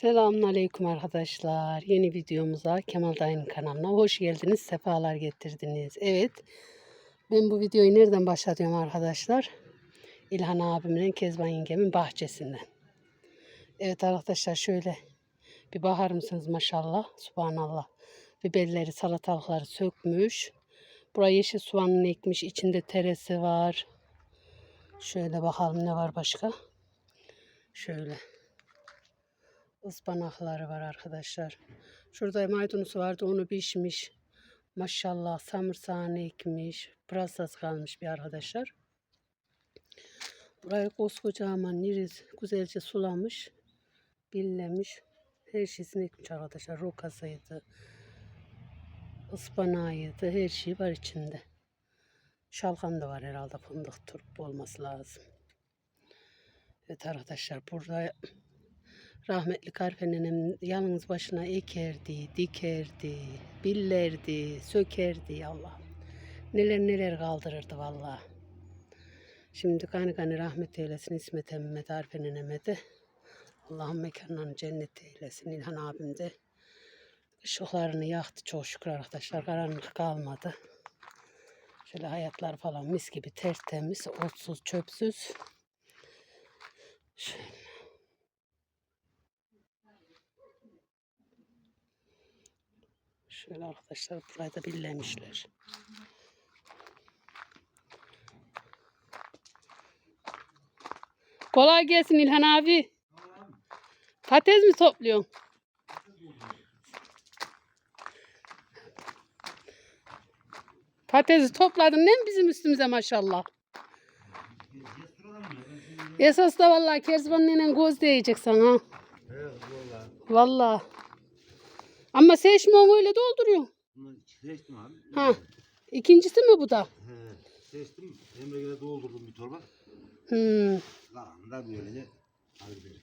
Selamünaleyküm arkadaşlar. Yeni videomuza Kemal Dayı'nın kanalına hoş geldiniz. Sefalar getirdiniz. Evet. Ben bu videoyu nereden başlatıyorum arkadaşlar? İlhan abimin, Kezban yengemin bahçesinden. Evet arkadaşlar şöyle bir bakar mısınız maşallah. Subhanallah. Biberleri, salatalıkları sökmüş. Buraya yeşil soğanını ekmiş. İçinde teresi var. Şöyle bakalım ne var başka. Şöyle. Ispanakları var arkadaşlar. Şurada maydanozu vardı onu pişmiş. Maşallah samırsağını ekmiş. Pırasası kalmış bir arkadaşlar. Burayı koskocaman niriz güzelce sulamış. Billemiş. Her şeysini ekmiş arkadaşlar. Rokasıydı. ıspanağıydı. Her şey var içinde. Şalgam da var herhalde fındık turp olması lazım. Evet arkadaşlar burada Rahmetli Karfe nenem yalnız başına ekerdi, dikerdi, billerdi, sökerdi Allah. Neler neler kaldırırdı vallahi. Şimdi gani gani rahmet eylesin İsmet emmime, Arfe neneme de. Allah'ın mekanlarını cennet eylesin. İlhan abim de ışıklarını yaktı çok şükür arkadaşlar. Karanlık kalmadı. Şöyle hayatlar falan mis gibi tertemiz, otsuz, çöpsüz. Şöyle. Şöyle arkadaşlar burayı da billemişler. Kolay gelsin İlhan abi. Patates mi topluyorsun? Patatesi topladın değil mi bizim üstümüze maşallah? Esas da vallahi Kerzban nenen göz değecek sana. Vallahi. Ama seçme onu öyle dolduruyor. Bunu seçtim abi. Ha. İkincisi mi bu da? He, seçtim. Emre'ye doldurdum bir torba. Hmm. Da böylece hallederim.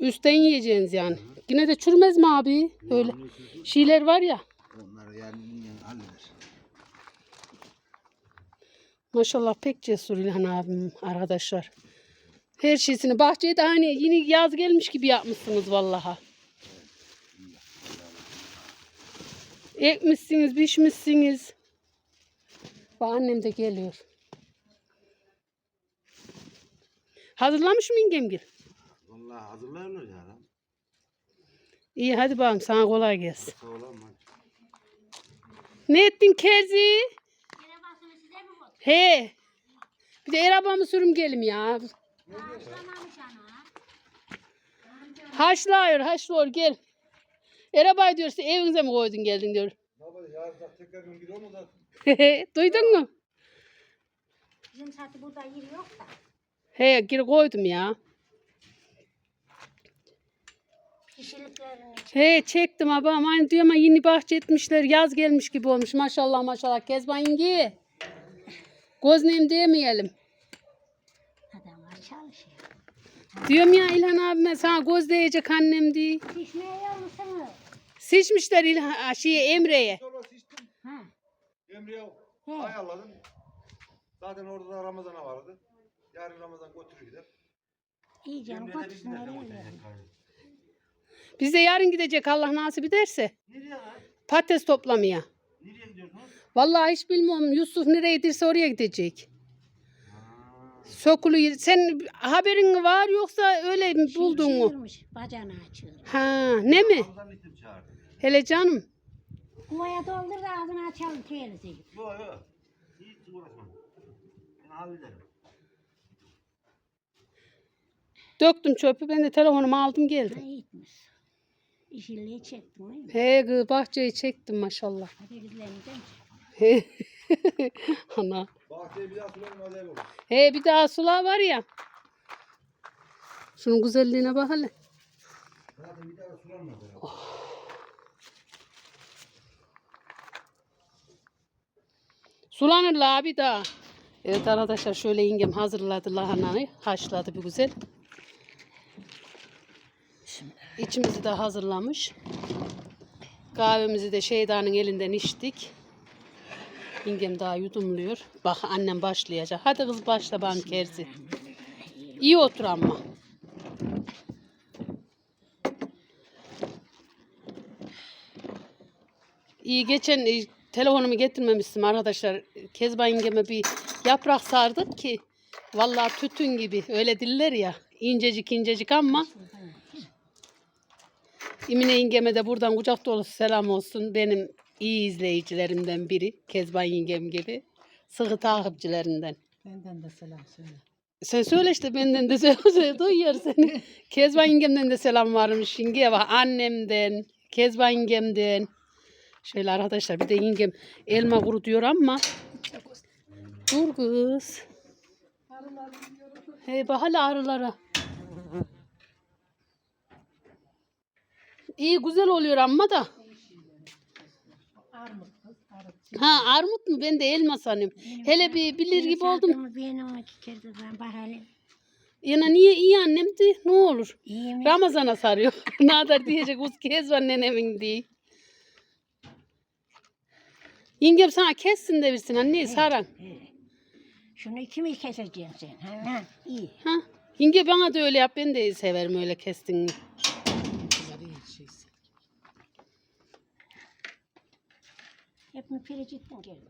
Üstten yiyeceğiniz yani. Yine de çürümez mi abi? Öyle. Onları çözüm, Şeyler var ya. Onları yani, yani halleder. Maşallah pek cesur İlhan abim arkadaşlar. Her şeysini bahçeye de hani yeni yaz gelmiş gibi yapmışsınız vallaha. Ekmişsiniz, biçmişsiniz. Bak annem de geliyor. Hazırlamış mı yengemgil? Vallahi hazırlanır ya. İyi hadi bakalım sana kolay gelsin. Sağ ol ama. Ne ettin Kerzi? He. Bir de arabamı sürüm gelim ya. Haşlıyor, haşlıyor gel. Arabayı diyor "Sen evinize mi koydun geldin diyor. Baba yarın da tekrar gün gidiyor mu zaten? Duydun mu? Bizim saati burada yeri yok da. He gir koydum ya. He çektim abi ama hani diyorum ama yeni bahçe etmişler. Yaz gelmiş gibi olmuş. Maşallah maşallah. Kezban yenge. Gözleyim demeyelim. adamlar çalışıyor. Diyorum ya İlhan abime sana göz değecek annem diye. Pişmiyor musunuz? Seçmişler İlhan, şey, seçtim. Ha. Emre'ye ayarladım. Zaten orada da Ramazan'a vardı. Yarın Ramazan götürür gider. İyi canım yakar. Biz de yarın gidecek Allah nasip ederse. Nereye lan? Patates toplamaya. Nereye gidiyorsun? Vallahi hiç bilmiyorum. Yusuf nereye giderse oraya gidecek. Sokulu sen haberin var yoksa öyle mi buldun mu? Açıyormuş, Bacağını açıyor. Ha ne mi? Ramazan isim çağırdı. Hele canım. Kuvaya doldur da ağzını açalım teyze. Yok yok. Hiç uğraşma. Ben hallederim. Döktüm çöpü ben de telefonumu aldım geldim. gitmiş. İşilliği çektim değil mi? He gı bahçeyi çektim maşallah. Hadi. He. Ana. Bahçeye bir daha sulayın acayip olur. He bir daha sula var ya. Şunun güzelliğine bak hele. Zaten bir daha sulanmaz herhalde. Sulanır Sulanırlar abi daha. Evet arkadaşlar şöyle yengem hazırladı lahanayı. Haşladı bir güzel. Şimdi. İçimizi de hazırlamış. Kahvemizi de şeydanın elinden içtik. Yengem daha yudumluyor. Bak annem başlayacak. Hadi kız başla ben kersi. İyi otur ama. İyi geçen telefonumu getirmemiştim arkadaşlar. Kezban yengeme bir yaprak sardık ki vallahi tütün gibi öyle diller ya incecik incecik ama İmine yengeme de buradan kucak dolusu selam olsun. Benim iyi izleyicilerimden biri. Kezban yengem gibi. Sıkı takipçilerinden. Benden de selam söyle. Sen söyle işte benden de söyle, söyle duyuyor seni. Kezban yengemden de selam varmış. Yengeye bak annemden, Kezban yengemden. Şöyle arkadaşlar bir de yengem elma kuru diyor ama. Dur kız. Hey bak hala arılara. İyi güzel oluyor ama da. Ha armut mu? Ben de elma sanıyorum. Hele bir bilir gibi oldum. Yana niye iyi annemdi? Ne olur? Ramazan'a sarıyor. Nadar diyecek uz kez var nenemin diye. Yengem sana kessin de bilsin anne saran. Şunu iki mi keseceksin sen? Ha, ha, iyi. Ha? Yenge bana da öyle yap ben de severim öyle kestin. Mi?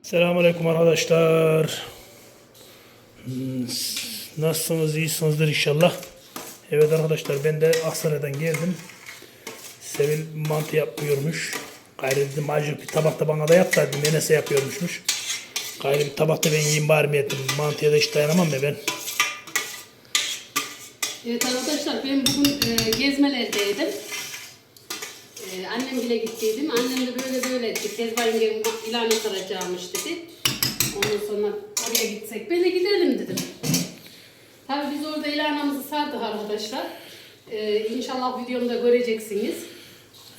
Selamünaleyküm arkadaşlar. Hmm, Nasılsınız? İyisinizdir inşallah. Evet arkadaşlar ben de Aksaray'dan geldim. Sevil mantı yapmıyormuş. Gayrı dedim acık bir tabakta bana da yapsaydım. Enes'e yapıyormuşmuş. Gayrı bir tabakta ben yiyeyim bari mi ettim. Mantıya da hiç dayanamam ya ben. Evet arkadaşlar ben bugün e, gezmelerdeydim. E, annem bile gittiydim. Annem de böyle böyle etti. Kezban yengem ilan saracağımış dedi. Ondan sonra oraya gitsek. De gidelim dedim. Tabii biz orada ilanımızı sardık arkadaşlar. E, inşallah videomda göreceksiniz.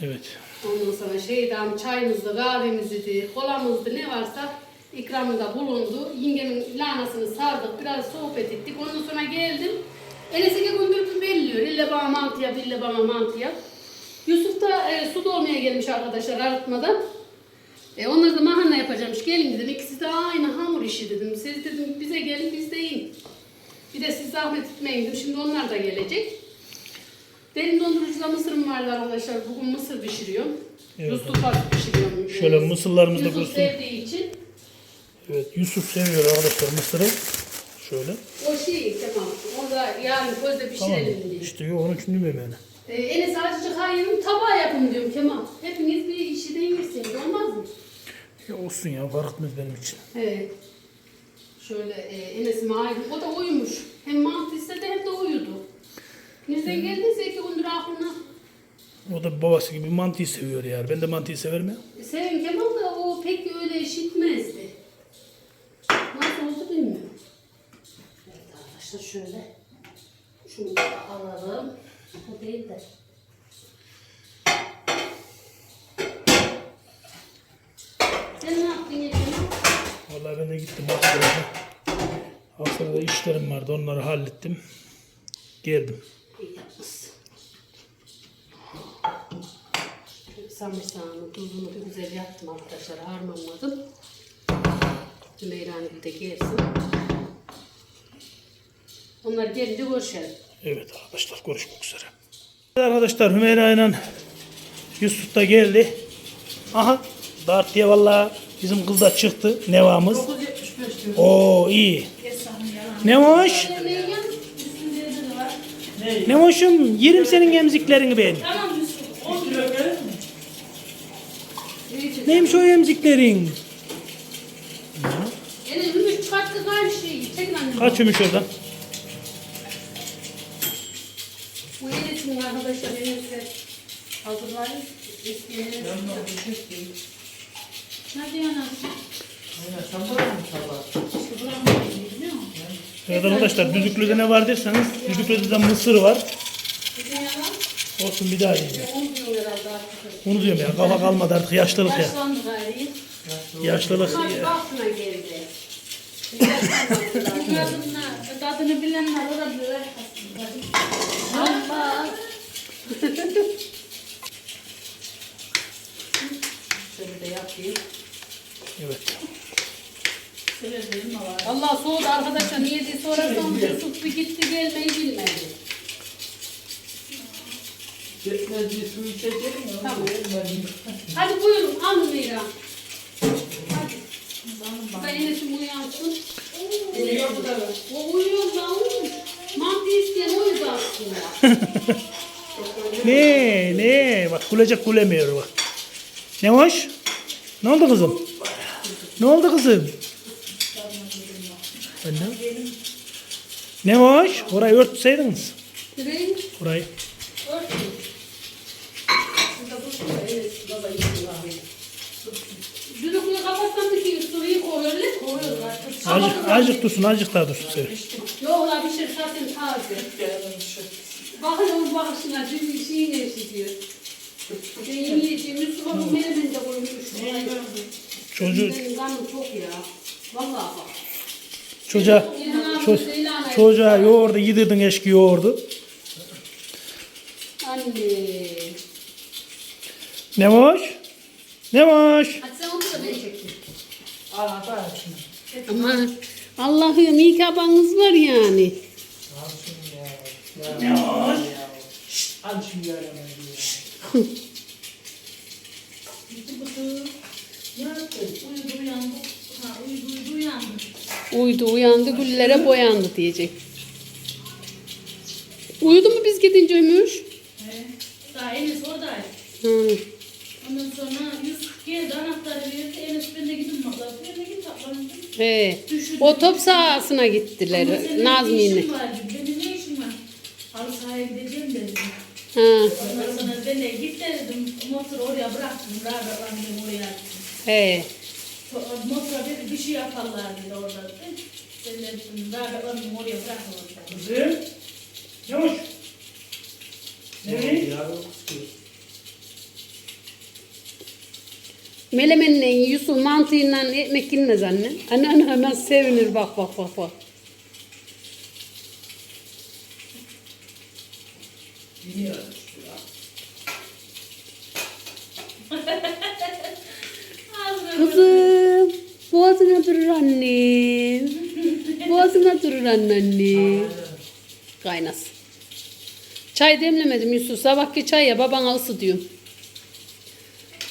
Evet. Ondan sonra şeyden çayımızdı, kahvemizdi, kolamızdı ne varsa ikramında bulundu. Yengemin lanasını sardık, biraz sohbet ettik. Ondan sonra geldim. Enes'e gündür belliyor. İlle bana mantı yap, ille bana mantı yap. Yusuf da e, su dolmaya gelmiş arkadaşlar arıtmadan. E, onlar da mahanna yapacakmış. Gelin dedim. İkisi de aynı hamur işi dedim. Siz dedim bize gelin biz de yiyin. Bir de siz zahmet etmeyin dedim. Şimdi onlar da gelecek. Benim dondurucuda mısırım vardı arkadaşlar. Bugün mısır pişiriyorum. Evet. Yusuf'a pişiriyorum. Şöyle mısırlarımızı da Yusuf görsün. sevdiği için Evet Yusuf seviyor arkadaşlar mısırı. Şöyle. o şey tamam. O da yarın közde Tamam. pişirelim diye. İşte yok onun için demiyorum yani. Ee, Enes azıcık hayırım tabağı yapın diyorum Kemal. Hepiniz bir işi de yersiniz olmaz mı? Ya olsun ya fark etmez benim için. Evet. Şöyle e, Enes'ime ayrım. O da uyumuş. Hem mantı istedi hem de uyudu. Nereden geldiyse iki gündür aklına. O da babası gibi mantıyı seviyor yani. Ben de mantıyı severim ya. E, Sevin Kemal da o pek öyle işitmezdi. Nasıl oldu bilmiyorum. Evet arkadaşlar şöyle. Şunu da alalım. O değil de. Sen ne yaptın Ecem? Vallahi ben de gittim Aksaray'da. Aksaray'da işlerim vardı. Onları hallettim. Geldim. İyi yapmışsın. Sarımsağını, tuzunu bir güzel yaptım arkadaşlar. Harmanladım. Zümeyra bir de gelsin. Onlar gelince görüşelim. Evet arkadaşlar görüşmek üzere. Arkadaşlar Hümeyra ile Yusuf da geldi. Aha dart diye vallahi bizim kız da çıktı. Nevamız. Oo iyi. Nemoş. Nemoş'um yerim senin emziklerini ben. Neymiş o emziklerin? Yani Ümit çıkarttık aynı şeyi. Çekin annem. Kaç ümüş oradan? Bu Enes'in arkadaşlar Enes'e hazırlayın. Eski Enes. Hadi yana. Evet arkadaşlar düdüklüde ne var derseniz düdüklüde de mısır var. Olsun bir daha yiyeceğim. Onu diyorum ya kafa kalmadı artık yaşlılık ya. Yaşlandı gayri. Yaşlılık Kaç ya. altına geldi. Tadını bilenler olabilir. Allah. Şöyle de yapayım. Evet. Allah soğudu arkadaşlar. Niye diye sorarsam Yusuf bir gitti gelmeyi bilmedi. Bir su içecek mi? Tamam. Hadi buyurun alın. Hadi. Ben Enes'im uyansın. O uyuyor lan. Mantı isteyen uyudu aslında. Ne ne bak gülecek gülemiyor bak. Ne hoş? Ne oldu kızım? Ne oldu kızım? Anne. Ne hoş? Orayı örtseydiniz. Orayı. örtün. Şurada dursun da Enes baba için var. Düdüklüğü kapatsam da ki suyu Azıcık, azıcık dursun, azıcık daha dursun Sevil. Yok la bir şey zaten taze. Bakın o bakışına dün şeyi ne diyor. Ben yemeyeceğim. Mustafa bu menemen de koymuş. Çocuğu, Benim kanım çok ya. Vallahi bak. çocuğa, abi, ço- çocuğa yoğurdu, yedirdin eşki yoğurdu. Anne. Ne hoş? Ne hoş? Hadi sen onu da ben çekeyim. Bak şunu. Ama Allah'ım iyi ki abanız var yani. Şunu ya. Ya. Al şunu ya. ya. Uyudu uyandı güllere boyandı diyecek. Uyudu mu biz gidince Ömür? Daha Enes oradaydı. Hı. Ondan sonra Yusuf geldi anahtarı verdi. Enes ben de gidin bakalım. Ben de gidin bakalım. He. O top sahasına gittiler Nazmi'yle. işim var dedi. Benim ne işim var? Halı sahaya gideceğim dedim. Ha. Ondan sonra ben de git de dedim. Motoru oraya bıraktım. Rağbet annem oraya. He. Motora dedi bir şey yaparlar dedi orada. Ben de dedim Rağbet annem oraya bırakmadım. Kızım. Ne hoş? Ne? Melemenle Yusuf mantığıyla ekmek yenmez anne. Anne anne hemen sevinir bak bak bak bak. Kızım boğazına durur annem. Boğazına durur anne anne. Kaynasın. Çay demlemedim Yusuf. Sabahki çay ya babana ısıtıyorum.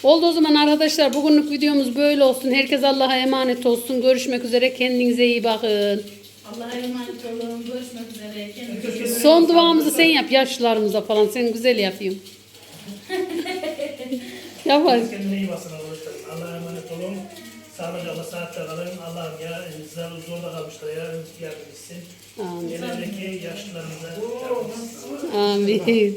Oldu o zaman arkadaşlar bugünlük videomuz böyle olsun. Herkes Allah'a emanet olsun. Görüşmek üzere. Kendinize iyi bakın. Allah'a emanet olun. Görüşmek üzere. Kendinize iyi bakın. Son duamızı sen yap yaşlılarımıza falan. Sen güzel yapıyorsun. Yapar. Kendine iyi bakın arkadaşlar. Allah'a emanet olun. Sağlıcakla saatte kalın. Allah'ım ya zor, zorda kalmışlar ya yardım etsin. Amin. Gelecek yaşlılarımıza yardım etsin. Amin. Bakayım.